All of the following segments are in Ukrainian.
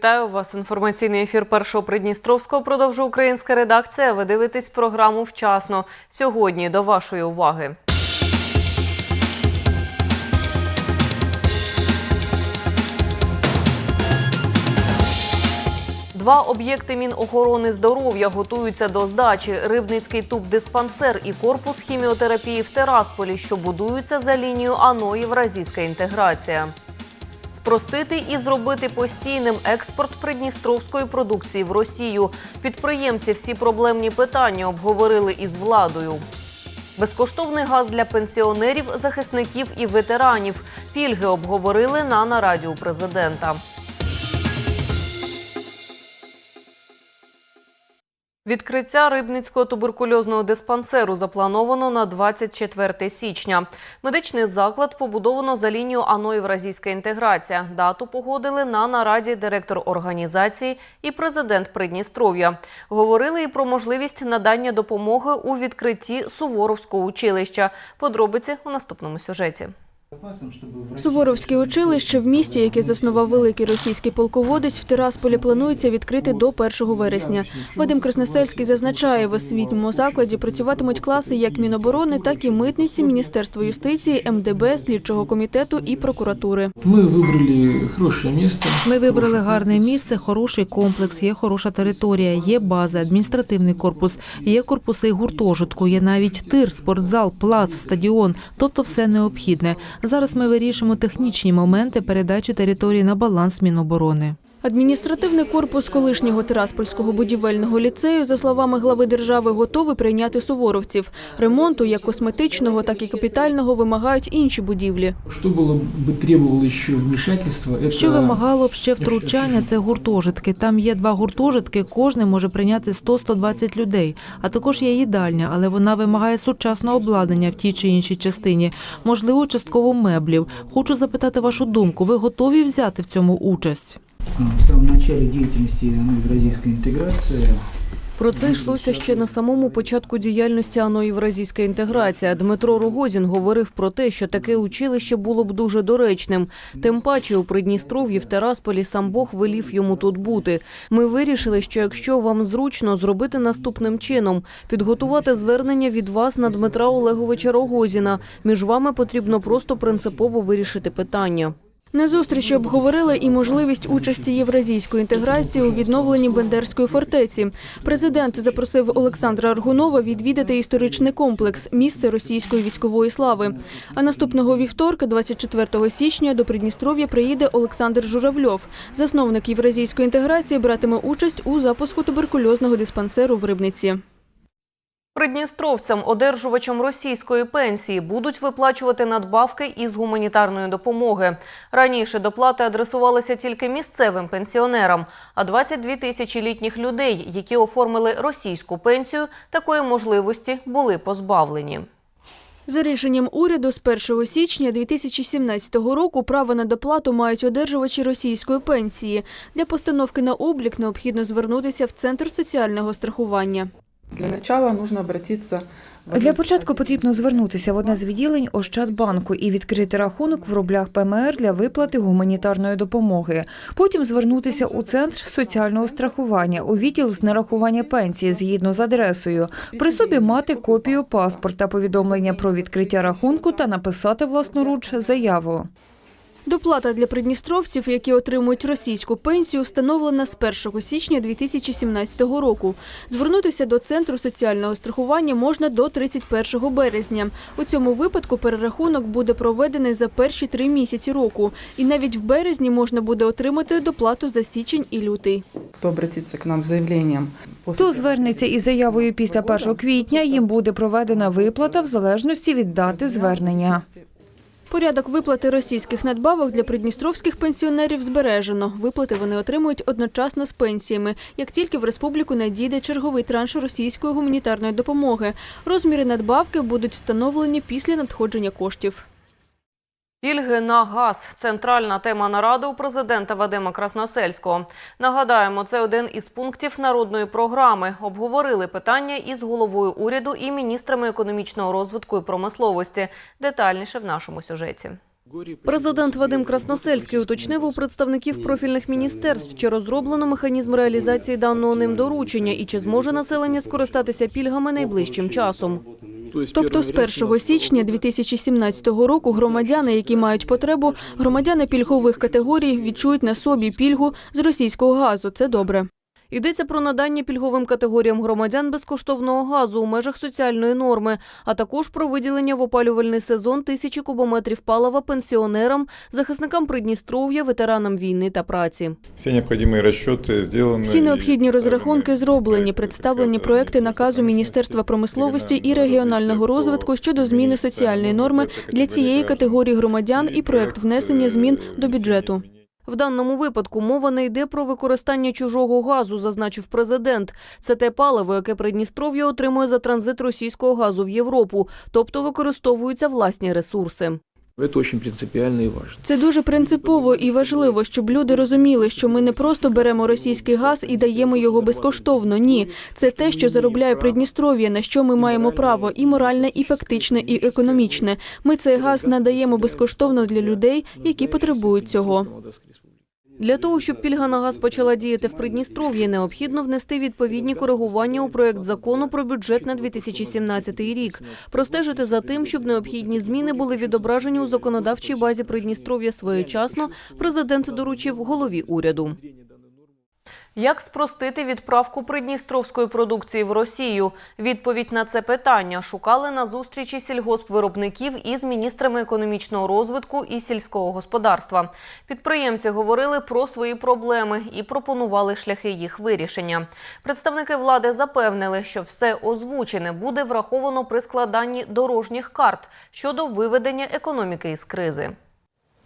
Вітаю вас. Інформаційний ефір першого Придністровського продовжує українська редакція. Ви дивитесь програму вчасно. Сьогодні до вашої уваги. Два об'єкти Мінохорони здоров'я готуються до здачі: Рибницький тубдиспансер і корпус хіміотерапії в Терасполі, що будуються за лінією АНО Євразійська інтеграція. Спростити і зробити постійним експорт придністровської продукції в Росію. Підприємці всі проблемні питання обговорили із владою. Безкоштовний газ для пенсіонерів, захисників і ветеранів. Пільги обговорили на нараді у президента. Відкриття Рибницького туберкульозного диспансеру заплановано на 24 січня. Медичний заклад побудовано за лінією АНО Євразійська інтеграція. Дату погодили на нараді директор організації і президент Придністров'я. Говорили і про можливість надання допомоги у відкритті Суворовського училища. Подробиці у наступному сюжеті. Суворовське училище в місті, яке заснував великий російський полководець, в Тирасполі планується відкрити до 1 вересня. Вадим Красносельський зазначає, в освітньому закладі працюватимуть класи як Міноборони, так і митниці, Міністерства юстиції, МДБ, слідчого комітету і прокуратури. Ми вибрали хороше місце. Ми вибрали гарне місце, хороший комплекс, є хороша територія, є база, адміністративний корпус, є корпуси гуртожитку, є навіть тир, спортзал, плац, стадіон, тобто все необхідне. Зараз ми вирішимо технічні моменти передачі території на баланс Міноборони. Адміністративний корпус колишнього Тираспольського будівельного ліцею, за словами глави держави, готовий прийняти суворовців. Ремонту як косметичного, так і капітального вимагають інші будівлі. Що було б требувало ще вмішательства? Що вимагало б ще втручання, це гуртожитки. Там є два гуртожитки, кожне може прийняти 100-120 людей. А також є їдальня, але вона вимагає сучасного обладнання в тій чи іншій частині, можливо, частково меблів. Хочу запитати вашу думку. Ви готові взяти в цьому участь? В самом начале деятельности ну, евразийской интеграции Про це йшлося ще на самому початку діяльності АНО Євразійська інтеграція. Дмитро Рогозін говорив про те, що таке училище було б дуже доречним. Тим паче у Придністров'ї в Терасполі сам Бог велів йому тут бути. Ми вирішили, що якщо вам зручно зробити наступним чином, підготувати звернення від вас на Дмитра Олеговича Рогозіна. Між вами потрібно просто принципово вирішити питання. На зустрічі обговорили і можливість участі євразійської інтеграції у відновленні Бендерської фортеці. Президент запросив Олександра Аргунова відвідати історичний комплекс місце російської військової слави. А наступного вівторка, 24 січня, до Придністров'я приїде Олександр Журавльов. Засновник євразійської інтеграції братиме участь у запуску туберкульозного диспансеру в Рибниці. Придністровцям, одержувачам російської пенсії, будуть виплачувати надбавки із гуманітарної допомоги. Раніше доплати адресувалися тільки місцевим пенсіонерам, а 22 тисячі літніх людей, які оформили російську пенсію, такої можливості були позбавлені. За рішенням уряду з 1 січня 2017 року право на доплату мають одержувачі російської пенсії. Для постановки на облік необхідно звернутися в Центр соціального страхування. Для начала нужно обратиться Для початку потрібно звернутися в одне з відділень Ощадбанку і відкрити рахунок в рублях ПМР для виплати гуманітарної допомоги. Потім звернутися у центр соціального страхування у відділ з нарахування пенсії згідно з адресою. При собі мати копію паспорта, повідомлення про відкриття рахунку та написати власноруч заяву. Доплата для придністровців, які отримують російську пенсію, встановлена з 1 січня 2017 року. Звернутися до Центру соціального страхування можна до 31 березня. У цьому випадку перерахунок буде проведений за перші три місяці року. І навіть в березні можна буде отримати доплату за січень і лютий. Кто обратится к нам с заявлением после Хто звернеться із заявою після 1 квітня, їм буде проведена виплата в залежності від дати звернення. Порядок виплати російських надбавок для придністровських пенсіонерів збережено. Виплати вони отримують одночасно з пенсіями, як тільки в республіку надійде черговий транш російської гуманітарної допомоги. Розміри надбавки будуть встановлені після надходження коштів. Пільги на газ – центральна тема наради у президента Вадима Красносельського. Нагадаємо, це один із пунктів народної програми. Обговорили питання із головою уряду і міністрами економічного розвитку і промисловості. Детальніше в нашому сюжеті. Президент Вадим Красносельський уточнив у представників профільних міністерств, чи розроблено механізм реалізації даного ним доручення і чи зможе населення скористатися пільгами найближчим часом. Тобто з 1 січня 2017 року громадяни, які мають потребу, громадяни пільгових категорій відчують на собі пільгу з російського газу. Це добре. Йдеться про надання пільговим категоріям громадян безкоштовного газу у межах соціальної норми, а також про виділення в опалювальний сезон тисячі кубометрів палива пенсіонерам, захисникам Придністров'я, ветеранам війни та праці. Всі необхідні розчоти. Всі необхідні розрахунки зроблені. Представлені проекти наказу Міністерства промисловості і регіонального розвитку щодо зміни соціальної норми для цієї категорії громадян і проект внесення змін до бюджету. В даному випадку мова не йде про використання чужого газу, зазначив президент. Це те паливо, яке Придністров'я отримує за транзит російського газу в Європу, тобто використовуються власні ресурси. Это очень принципиально и важно. Це дуже принципово і важливо, щоб люди розуміли, що ми не просто беремо російський газ і даємо його безкоштовно. Ні, це те, що заробляє Придністров'я, на що ми маємо право, і моральне, і фактичне, і економічне. Ми цей газ надаємо безкоштовно для людей, які потребують цього. Для того, щоб пільга на газ почала діяти в Придністров'ї, необхідно внести відповідні коригування у проект закону про бюджет на 2017 рік, простежити за тим, щоб необхідні зміни були відображені у законодавчій базі Придністров'я своєчасно. Президент доручив голові уряду. Як спростити відправку придністровської продукції в Росію? Відповідь на це питання шукали на зустрічі сільгоспвиробників із міністрами економічного розвитку і сільського господарства. Підприємці говорили про свої проблеми і пропонували шляхи їх вирішення. Представники влади запевнили, що все озвучене буде враховано при складанні дорожніх карт щодо виведення економіки із кризи.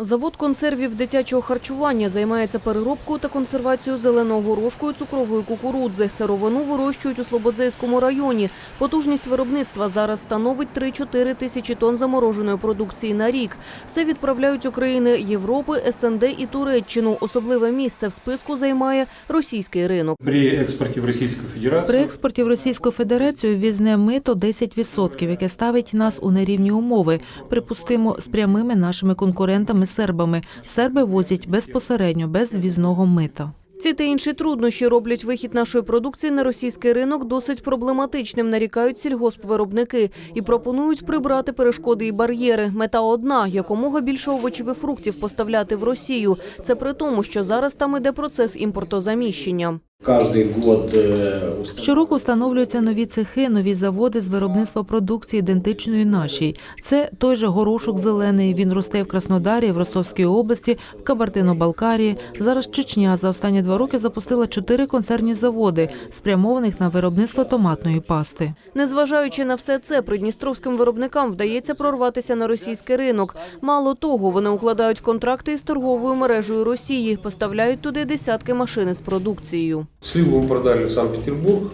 Завод консервів дитячого харчування займається переробкою та консервацією зеленого горошку і цукрової кукурудзи. Сировину вирощують у Слободзейському районі. Потужність виробництва зараз становить 3-4 тисячі тонн замороженої продукції на рік. Все відправляють у країни Європи, СНД і Туреччину. Особливе місце в списку займає російський ринок. При експорті в Російську Федерацію При експорті в Російську Федерацію ввізне мито 10%, яке ставить нас у нерівні умови, припустимо, з прямими нашими конкурентами сербами. Серби возять безпосередньо без ввізного мита. Ці та інші труднощі роблять вихід нашої продукції на російський ринок досить проблематичним, нарікають сільгоспвиробники і пропонують прибрати перешкоди і бар'єри. Мета одна – якомога більше овочів і фруктів поставляти в Росію. Це при тому, що зараз там іде процес імпортозаміщення. Каждый э, Щороку встановлюються нові цехи, нові заводи з виробництва продукції ідентичної нашій. Це той же горошок зелений. Він росте в Краснодарі, в Ростовській області, в Кабардино-Балкарії. Зараз Чечня за останні два роки запустила чотири концерні заводи, спрямованих на виробництво томатної пасти. Незважаючи на все це, придністровським виробникам вдається прорватися на російський ринок. Мало того, вони укладають контракти із торговою мережею Росії, поставляють туди десятки машин із продукцією. Сливу ми продали в Санкт-Петербург.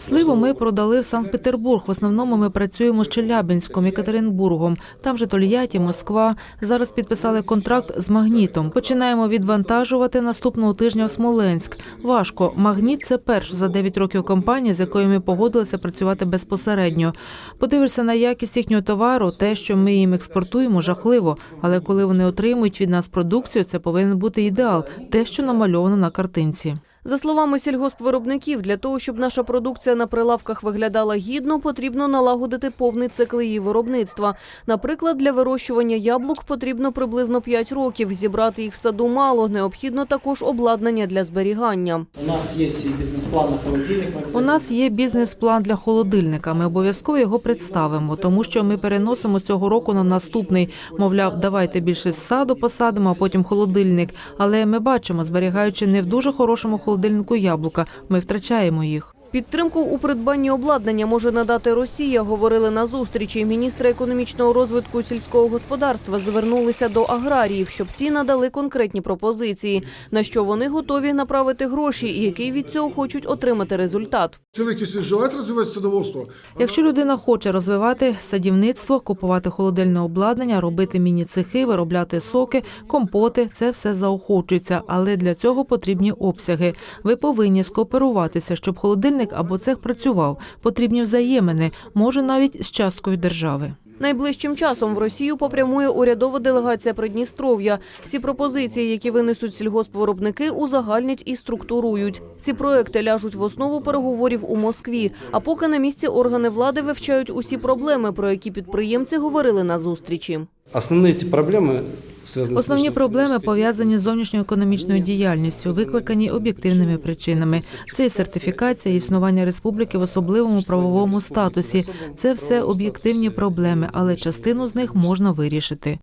Сливу ми продали в Санкт-Петербург. В основному ми працюємо з Челябинськом, Екатеринбургом. Там же Тольятті, Москва. Зараз підписали контракт з магнітом. Починаємо відвантажувати наступного тижня в Смоленськ. Важко. Магніт це перша за 9 років компанія, з якою ми погодилися працювати безпосередньо. Подивишся на якість їхнього товару, те, що ми їм експортуємо, жахливо. Але коли вони отримують від нас продукцію, це повинен бути ідеал, те, що намальовано на картинці. За словами сільгоспвиробників, для того, щоб наша продукція на прилавках виглядала гідно, потрібно налагодити повний цикл її виробництва. Наприклад, для вирощування яблук потрібно приблизно 5 років. Зібрати їх в саду мало. Необхідно також обладнання для зберігання. У нас есть и бизнес-план на холодильник. У нас є бізнес-план для холодильника. Ми обов'язково його представимо, тому що ми переносимо з цього року на наступний. Мовляв, давайте більше з саду посадимо, а потім холодильник. Але ми бачимо, зберігаючи не в дуже хорошому холодильнику яблука, ми втрачаємо їх. Підтримку у придбанні обладнання може надати Росія, говорили на зустрічі. Міністри економічного розвитку сільського господарства звернулися до аграріїв, щоб ті надали конкретні пропозиції, на що вони готові направити гроші і який від цього хочуть отримати результат. Человек, если желает развивать садоводство, Якщо людина хоче розвивати садівництво, купувати холодильне обладнання, робити міні-цехи, виробляти соки, компоти, це все заохочується, але для цього потрібні обсяги. Ви повинні скооперуватися, щоб холодильник або цех працював. Потрібні взаємини, може навіть з часткою держави. Найближчим часом в Росію попрямує урядова делегація Придністров'я. Всі пропозиції, які винесуть сільгоспвиробники, узагальнять і структурують. Ці проекти ляжуть в основу переговорів у Москві. А поки на місці органи влади вивчають усі проблеми, про які підприємці говорили на зустрічі. Основные эти проблемы связаны Основні проблеми пов'язані з зовнішньоекономічною діяльністю, викликані об'єктивними причинами. Це і сертифікація, і існування республіки в особливому правовому статусі. Це все об'єктивні проблеми, але частину з них можна вирішити.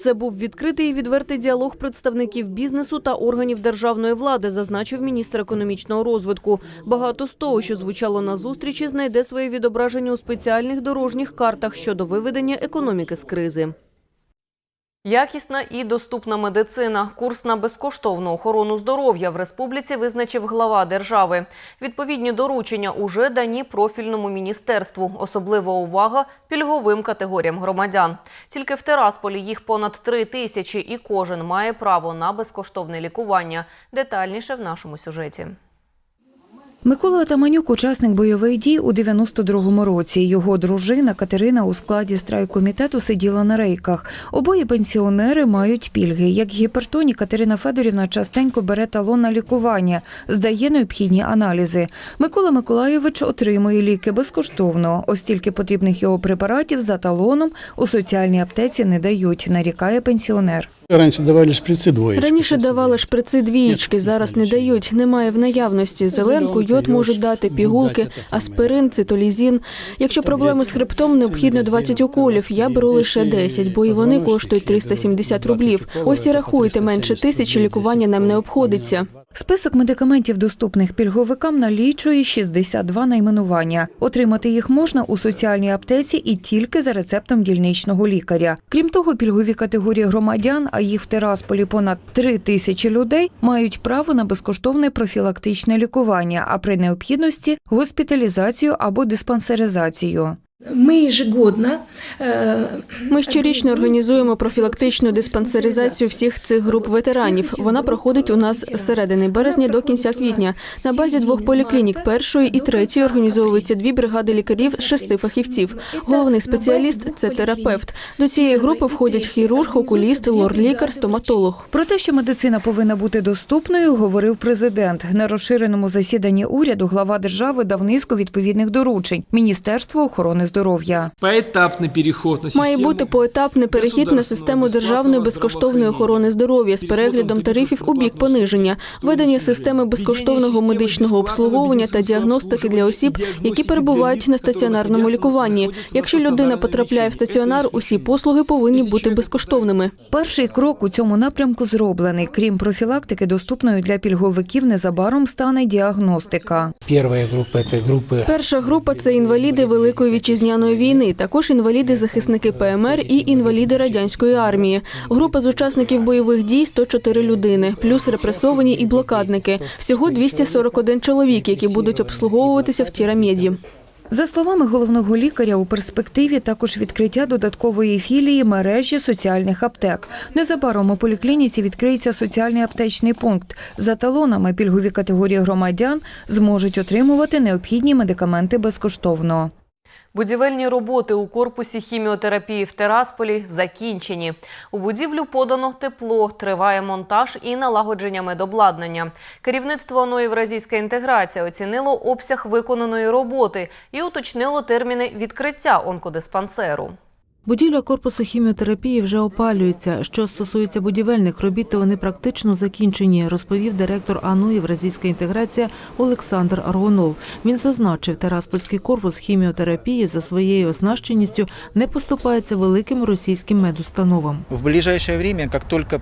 Це був відкритий і відвертий діалог представників бізнесу та органів державної влади, зазначив міністр економічного розвитку. Багато з того, що звучало на зустрічі, знайде своє відображення у спеціальних дорожніх картах щодо виведення економіки з кризи. Якісна і доступна медицина. Курс на безкоштовну охорону здоров'я в республіці визначив глава держави. Відповідні доручення уже дані профільному міністерству. Особлива увага пільговим категоріям громадян. Тільки в Терасполі їх понад три тисячі, і кожен має право на безкоштовне лікування. Детальніше в нашому сюжеті. Микола Атаманюк – учасник бойових дій у 92-му році. Його дружина Катерина у складі страйкомітету сиділа на рейках. Обоє пенсіонери мають пільги. Як гіпертоні, Катерина Федорівна частенько бере талон на лікування, здає необхідні аналізи. Микола Миколайович отримує ліки безкоштовно. Ось тільки потрібних його препаратів за талоном у соціальній аптеці не дають, нарікає пенсіонер. Раньше давали шприцы двоечку. Раніше давали шприци двієчки, зараз не дають. Немає в наявності. Зеленку, йод можуть дати, пігулки, аспирин, цитолізін. Якщо проблеми з хребтом, необхідно 20 уколів. Я беру лише 10, бо і вони коштують 370 рублів. Ось і рахуйте, менше тисячі лікування нам не обходиться. Список медикаментів, доступних пільговикам, налічує 62 найменування. Отримати їх можна у соціальній аптеці і тільки за рецептом дільничного лікаря. Крім того, пільгові категорії громадян, а їх в Терасполі понад 3 тисячі людей, мають право на безкоштовне профілактичне лікування, а при необхідності госпіталізацію або диспансеризацію. Ми ежегодно е, Ми щорічно організуємо профілактичну диспансеризацію всіх цих груп ветеранів. Вона проходить у нас з середини березня до кінця квітня. На базі двох поліклінік першої і третьої організовуються дві бригади лікарів з шести фахівців. Головний спеціаліст це терапевт. До цієї групи входять хірург, окуліст, лор-лікар, стоматолог. Про те, що медицина повинна бути доступною, говорив президент. На розширеному засіданні уряду глава держави дав низку відповідних доручень Міністерству охорони здоров'я. Поэтапный переход на Має бути поетапний перехід на систему державної безкоштовної охорони здоров'я з переглядом тарифів у бік пониження, введення системи безкоштовного медичного обслуговування та діагностики для осіб, які перебувають на стаціонарному лікуванні. Якщо людина потрапляє в стаціонар, усі послуги повинні бути безкоштовними. Перший крок у цьому напрямку зроблений. Крім профілактики, доступною для пільговиків незабаром стане діагностика. Первая группа – это группы Перша група це інваліди Великої вітчизняної війни, також інваліди захисники ПМР і інваліди радянської армії. Група з учасників бойових дій 104 людини, плюс репресовані і блокадники. Всього 241 чоловік, які будуть обслуговуватися в Тірамеді. За словами головного лікаря, у перспективі також відкриття додаткової філії мережі соціальних аптек. Незабаром у поліклініці відкриється соціальний аптечний пункт. За талонами пільгові категорії громадян зможуть отримувати необхідні медикаменти безкоштовно. Будівельні роботи у корпусі хіміотерапії в Терасполі закінчені. У будівлю подано тепло, триває монтаж і налагодження медобладнання. Керівництво ОНО «Євразійська інтеграція оцінило обсяг виконаної роботи і уточнило терміни відкриття онкодиспансеру. Будівля корпусу хіміотерапії вже опалюється. Що стосується будівельних робіт, то вони практично закінчені, розповів директор АНУ «Євразійська інтеграція Олександр Аргунов. Він зазначив, Тераспольський корпус хіміотерапії за своєю оснащеністю не поступається великим російським медустановам. В ближайшее время,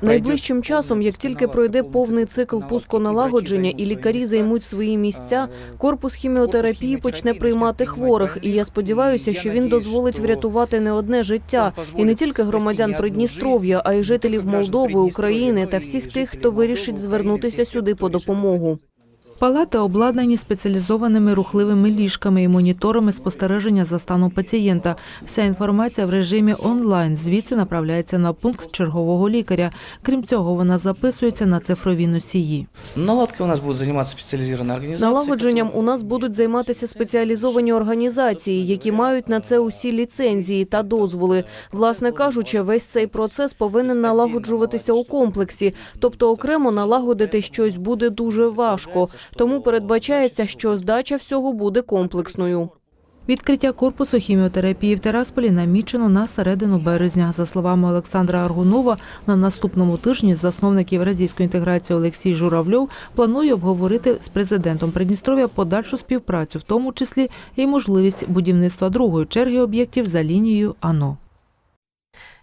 Найближчим часом, як тільки пройде повний цикл пусконалагодження і лікарі займуть свої місця, корпус хіміотерапії почне приймати хворих. І я сподіваюся, що він дозволить врятувати не одне життя, і не тільки громадян Придністров'я, а й жителів Молдови, України та всіх тих, хто вирішить звернутися сюди по допомогу. Палати обладнані спеціалізованими рухливими ліжками і моніторами спостереження за станом пацієнта. Вся інформація в режимі онлайн. Звідси направляється на пункт чергового лікаря. Крім цього, вона записується на цифрові носії. Наладкой у нас будут заниматься специализированные организации. Налагодженням у нас будуть займатися спеціалізовані організації, які мають на це усі ліцензії та дозволи. Власне кажучи, весь цей процес повинен налагоджуватися у комплексі, тобто окремо налагодити щось буде дуже важко. Тому передбачається, що здача всього буде комплексною. Відкриття корпусу хіміотерапії в Терасполі намічено на середину березня. За словами Олександра Аргунова, на наступному тижні засновник євразійської інтеграції Олексій Журавльов планує обговорити з президентом Придністров'я подальшу співпрацю, в тому числі і можливість будівництва другої черги об'єктів за лінією АНО.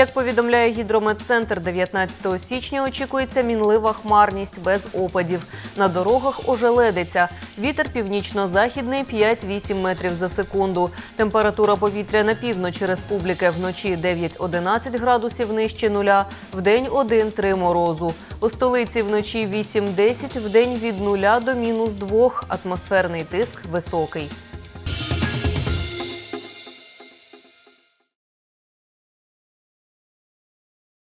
Як повідомляє гідрометцентр, 19 січня очікується мінлива хмарність без опадів. На дорогах ожеледиться. Вітер північно-західний 5-8 метрів за секунду. Температура повітря на півночі республіки вночі 9-11 градусів нижче нуля, вдень 1-3 морозу. У столиці вночі 8-10, вдень від нуля до мінус 2. Атмосферний тиск високий.